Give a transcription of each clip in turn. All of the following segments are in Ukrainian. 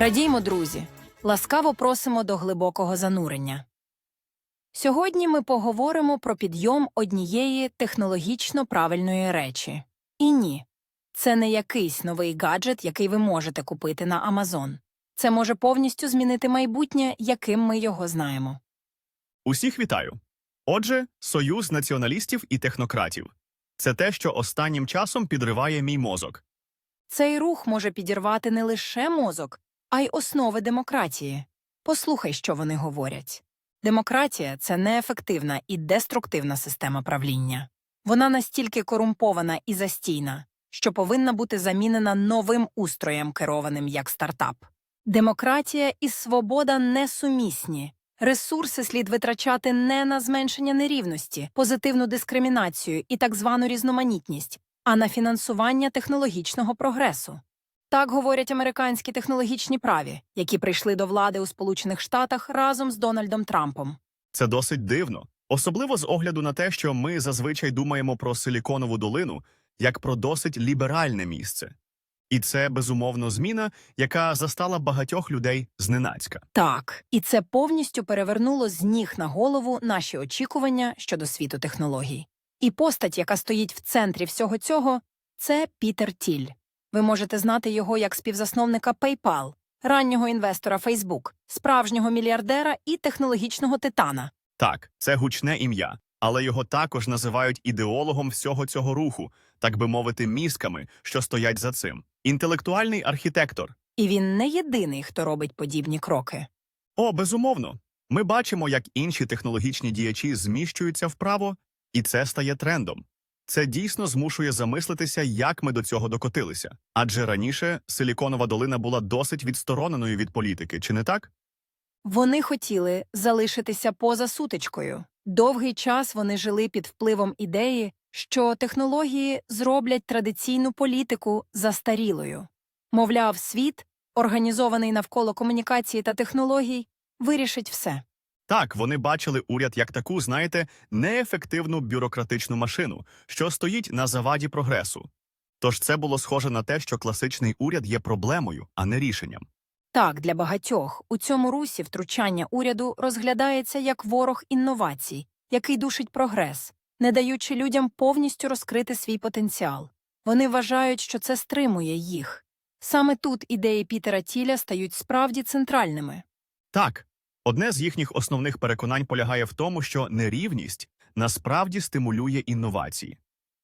Радіймо, друзі! Ласкаво просимо до глибокого занурення. Сьогодні ми поговоримо про підйом однієї технологічно правильної речі. І ні, це не якийсь новий гаджет, який ви можете купити на Amazon. Це може повністю змінити майбутнє, яким ми його знаємо. Усіх вітаю. Отже, союз націоналістів і технократів це те, що останнім часом підриває мій мозок. Цей рух може підірвати не лише мозок, а й основи демократії. Послухай, що вони говорять. Демократія це неефективна і деструктивна система правління. Вона настільки корумпована і застійна, що повинна бути замінена новим устроєм, керованим як стартап. Демократія і свобода несумісні. Ресурси слід витрачати не на зменшення нерівності, позитивну дискримінацію і так звану різноманітність, а на фінансування технологічного прогресу. Так говорять американські технологічні праві, які прийшли до влади у Сполучених Штатах разом з Дональдом Трампом. Це досить дивно, особливо з огляду на те, що ми зазвичай думаємо про Силіконову долину як про досить ліберальне місце. І це безумовно зміна, яка застала багатьох людей зненацька. Так, і це повністю перевернуло з ніг на голову наші очікування щодо світу технологій. І постать, яка стоїть в центрі всього цього, це Пітер Тіль. Ви можете знати його як співзасновника PayPal, раннього інвестора Facebook, справжнього мільярдера і технологічного титана. Так, це гучне ім'я, але його також називають ідеологом всього цього руху, так би мовити, мізками, що стоять за цим. Інтелектуальний архітектор. І він не єдиний, хто робить подібні кроки. О, безумовно. Ми бачимо, як інші технологічні діячі зміщуються вправо, і це стає трендом. Це дійсно змушує замислитися, як ми до цього докотилися. Адже раніше Силіконова долина була досить відстороненою від політики, чи не так? Вони хотіли залишитися поза сутичкою. Довгий час вони жили під впливом ідеї, що технології зроблять традиційну політику застарілою. Мовляв, світ, організований навколо комунікації та технологій, вирішить все. Так, вони бачили уряд як таку, знаєте, неефективну бюрократичну машину, що стоїть на заваді прогресу. Тож це було схоже на те, що класичний уряд є проблемою, а не рішенням. Так, для багатьох у цьому русі втручання уряду розглядається як ворог інновацій, який душить прогрес, не даючи людям повністю розкрити свій потенціал. Вони вважають, що це стримує їх. Саме тут ідеї Пітера Тіля стають справді центральними. Так, одне з їхніх основних переконань полягає в тому, що нерівність насправді стимулює інновації.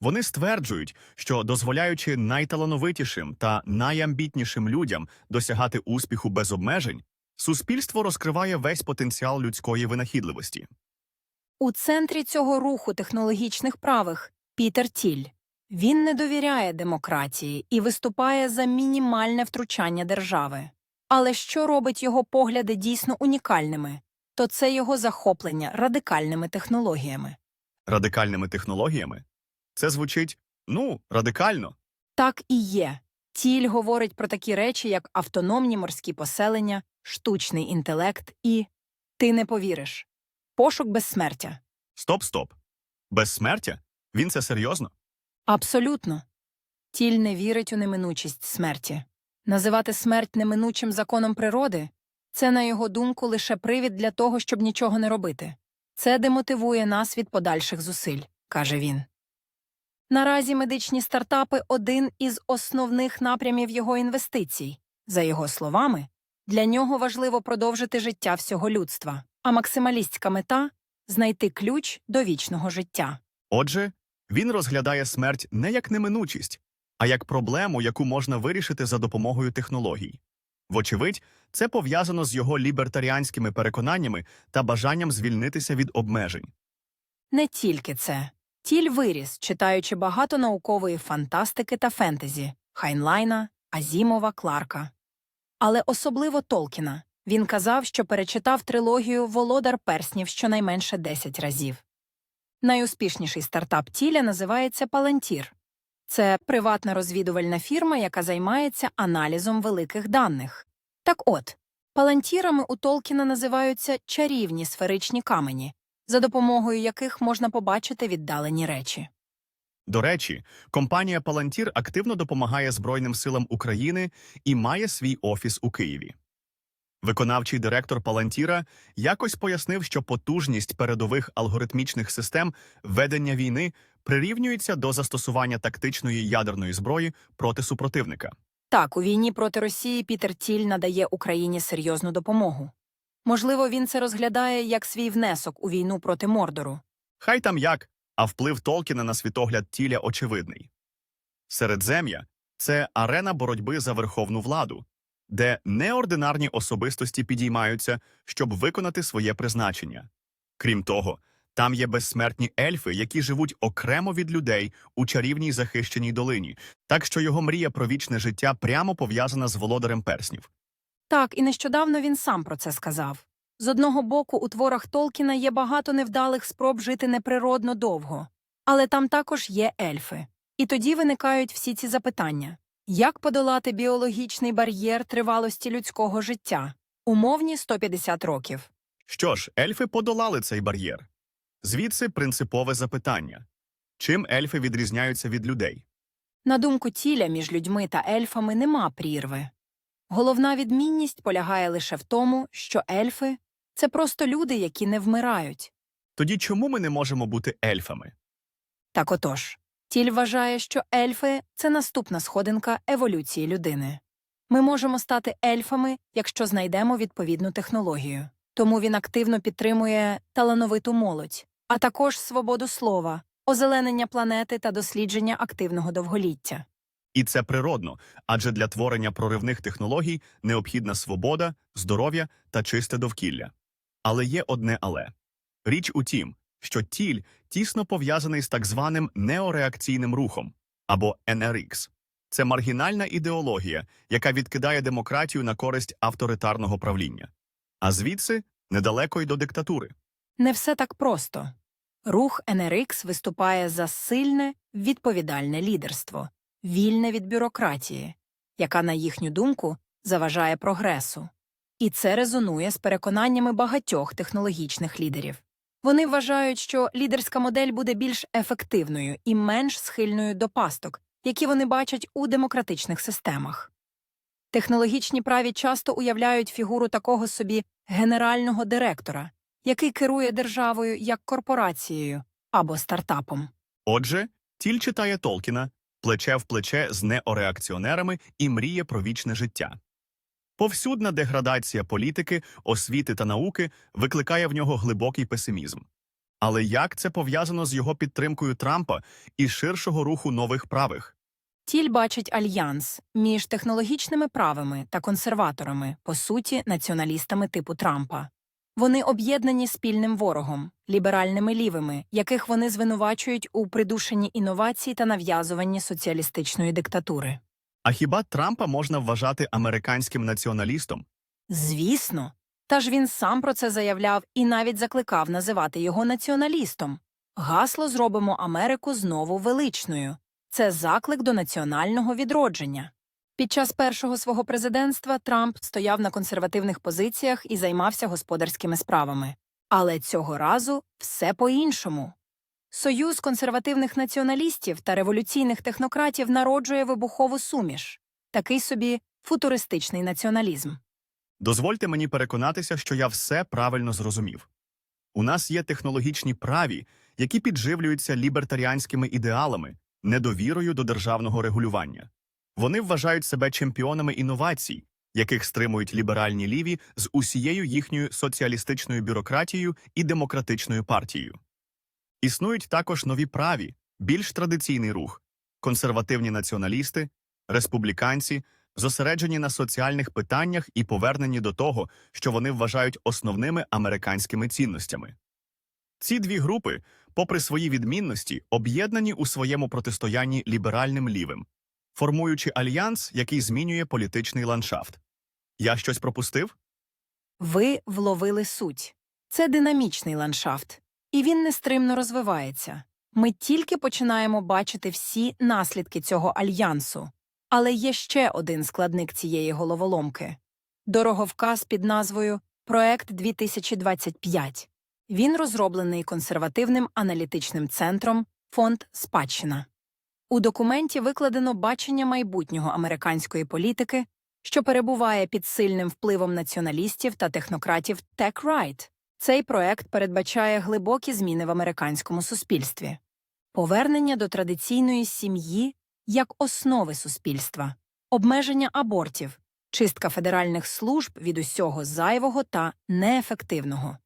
Вони стверджують, що дозволяючи найталановитішим та найамбітнішим людям досягати успіху без обмежень, суспільство розкриває весь потенціал людської винахідливості. У центрі цього руху технологічних правих Пітер Тіль. Він не довіряє демократії і виступає за мінімальне втручання держави. Але що робить його погляди дійсно унікальними, то це його захоплення радикальними технологіями. Радикальними технологіями це звучить ну радикально. Так і є. Тіль говорить про такі речі, як автономні морські поселення, штучний інтелект і ти не повіриш пошук безсмертя. Стоп, стоп. Безсмертя? Він це серйозно? Абсолютно. Тіль не вірить у неминучість смерті. Називати смерть неминучим законом природи це, на його думку, лише привід для того, щоб нічого не робити. Це демотивує нас від подальших зусиль, каже він. Наразі медичні стартапи один із основних напрямів його інвестицій. За його словами, для нього важливо продовжити життя всього людства, а максималістська мета знайти ключ до вічного життя. Отже, він розглядає смерть не як неминучість, а як проблему, яку можна вирішити за допомогою технологій. Вочевидь, це пов'язано з його лібертаріанськими переконаннями та бажанням звільнитися від обмежень. Не тільки це. Тіль виріс, читаючи багато наукової фантастики та фентезі Хайнлайна, Азімова, Кларка. Але особливо Толкіна. Він казав, що перечитав трилогію Володар перснів щонайменше 10 разів. Найуспішніший стартап Тіля називається Палантір. Це приватна розвідувальна фірма, яка займається аналізом великих даних. Так от, палантірами у Толкіна називаються чарівні сферичні камені, за допомогою яких можна побачити віддалені речі. До речі, компанія Palantir активно допомагає Збройним силам України і має свій офіс у Києві. Виконавчий директор Палантіра якось пояснив, що потужність передових алгоритмічних систем ведення війни прирівнюється до застосування тактичної ядерної зброї проти супротивника. Так, у війні проти Росії Пітер Тіль надає Україні серйозну допомогу. Можливо, він це розглядає як свій внесок у війну проти Мордору. Хай там як, а вплив Толкіна на світогляд тіля очевидний. Середзем'я це арена боротьби за верховну владу, де неординарні особистості підіймаються, щоб виконати своє призначення. Крім того, там є безсмертні ельфи, які живуть окремо від людей у чарівній захищеній долині, так що його мрія про вічне життя прямо пов'язана з володарем перснів. Так, і нещодавно він сам про це сказав. З одного боку, у творах Толкіна є багато невдалих спроб жити неприродно довго, але там також є ельфи. І тоді виникають всі ці запитання: як подолати біологічний бар'єр тривалості людського життя? Умовні 150 років. Що ж, ельфи подолали цей бар'єр. Звідси принципове запитання: чим ельфи відрізняються від людей? На думку тіля між людьми та ельфами нема прірви. Головна відмінність полягає лише в тому, що ельфи це просто люди, які не вмирають. Тоді чому ми не можемо бути ельфами? Так отож, тіль вважає, що ельфи це наступна сходинка еволюції людини. Ми можемо стати ельфами, якщо знайдемо відповідну технологію. Тому він активно підтримує талановиту молодь, а також свободу слова, озеленення планети та дослідження активного довголіття. І це природно, адже для творення проривних технологій необхідна свобода, здоров'я та чисте довкілля. Але є одне але. Річ у тім, що тіль тісно пов'язаний з так званим неореакційним рухом або NRX. Це маргінальна ідеологія, яка відкидає демократію на користь авторитарного правління. А звідси недалеко й до диктатури. Не все так просто. Рух NRX виступає за сильне, відповідальне лідерство, вільне від бюрократії, яка, на їхню думку, заважає прогресу. І це резонує з переконаннями багатьох технологічних лідерів. Вони вважають, що лідерська модель буде більш ефективною і менш схильною до пасток, які вони бачать у демократичних системах. Технологічні праві часто уявляють фігуру такого собі генерального директора, який керує державою як корпорацією або стартапом. Отже, тіль читає Толкіна плече в плече з неореакціонерами і мріє про вічне життя. Повсюдна деградація політики, освіти та науки викликає в нього глибокий песимізм. Але як це пов'язано з його підтримкою Трампа і ширшого руху нових правих? Тіль бачить альянс між технологічними правими та консерваторами, по суті, націоналістами типу Трампа. Вони об'єднані спільним ворогом, ліберальними лівими, яких вони звинувачують у придушенні інновацій та нав'язуванні соціалістичної диктатури. А хіба Трампа можна вважати американським націоналістом? Звісно. Та ж він сам про це заявляв і навіть закликав називати його націоналістом. Гасло зробимо Америку знову величною. Це заклик до національного відродження. Під час першого свого президентства Трамп стояв на консервативних позиціях і займався господарськими справами. Але цього разу все по-іншому. Союз консервативних націоналістів та революційних технократів народжує вибухову суміш такий собі футуристичний націоналізм. Дозвольте мені переконатися, що я все правильно зрозумів. У нас є технологічні праві, які підживлюються лібертаріанськими ідеалами, недовірою до державного регулювання. Вони вважають себе чемпіонами інновацій, яких стримують ліберальні ліві з усією їхньою соціалістичною бюрократією і демократичною партією. Існують також нові праві, більш традиційний рух, консервативні націоналісти, республіканці, зосереджені на соціальних питаннях і повернені до того, що вони вважають основними американськими цінностями. Ці дві групи, попри свої відмінності, об'єднані у своєму протистоянні ліберальним лівим, формуючи альянс, який змінює політичний ландшафт. Я щось пропустив? Ви вловили суть. Це динамічний ландшафт, і він нестримно розвивається. Ми тільки починаємо бачити всі наслідки цього альянсу. Але є ще один складник цієї головоломки дороговказ під назвою Проект 2025. Він розроблений консервативним аналітичним центром Фонд Спадщина. У документі викладено бачення майбутнього американської політики, що перебуває під сильним впливом націоналістів та технократів Tech. Цей проект передбачає глибокі зміни в американському суспільстві, повернення до традиційної сім'ї як основи суспільства, обмеження абортів, чистка федеральних служб від усього зайвого та неефективного.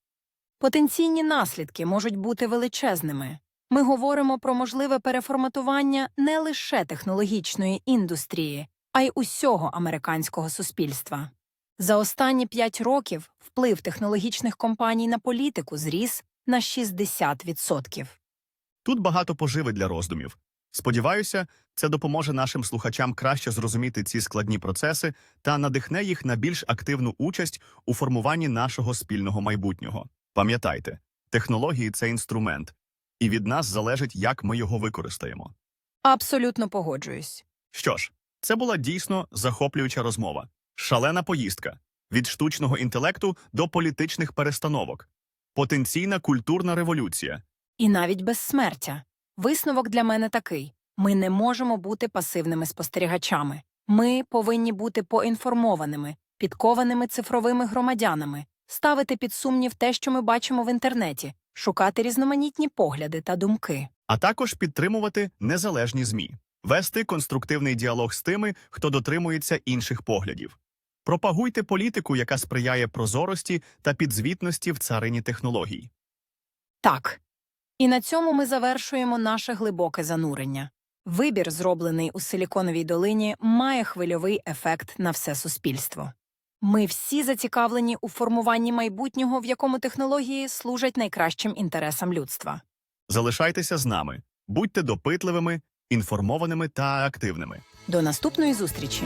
Потенційні наслідки можуть бути величезними. Ми говоримо про можливе переформатування не лише технологічної індустрії, а й усього американського суспільства. За останні п'ять років вплив технологічних компаній на політику зріс на 60%. Тут багато поживи для роздумів. Сподіваюся, це допоможе нашим слухачам краще зрозуміти ці складні процеси та надихне їх на більш активну участь у формуванні нашого спільного майбутнього. Пам'ятайте, технології це інструмент, і від нас залежить, як ми його використаємо. Абсолютно погоджуюсь. Що ж, це була дійсно захоплююча розмова, шалена поїздка від штучного інтелекту до політичних перестановок, потенційна культурна революція. І навіть безсмертя. Висновок для мене такий: ми не можемо бути пасивними спостерігачами. Ми повинні бути поінформованими, підкованими цифровими громадянами, ставити під сумнів те, що ми бачимо в інтернеті, шукати різноманітні погляди та думки. а також підтримувати незалежні ЗМІ, вести конструктивний діалог з тими, хто дотримується інших поглядів. Пропагуйте політику, яка сприяє прозорості та підзвітності в царині технологій. Так. І на цьому ми завершуємо наше глибоке занурення. Вибір, зроблений у Силіконовій долині, має хвильовий ефект на все суспільство. Ми всі зацікавлені у формуванні майбутнього, в якому технології служать найкращим інтересам людства. Залишайтеся з нами, будьте допитливими, інформованими та активними. До наступної зустрічі!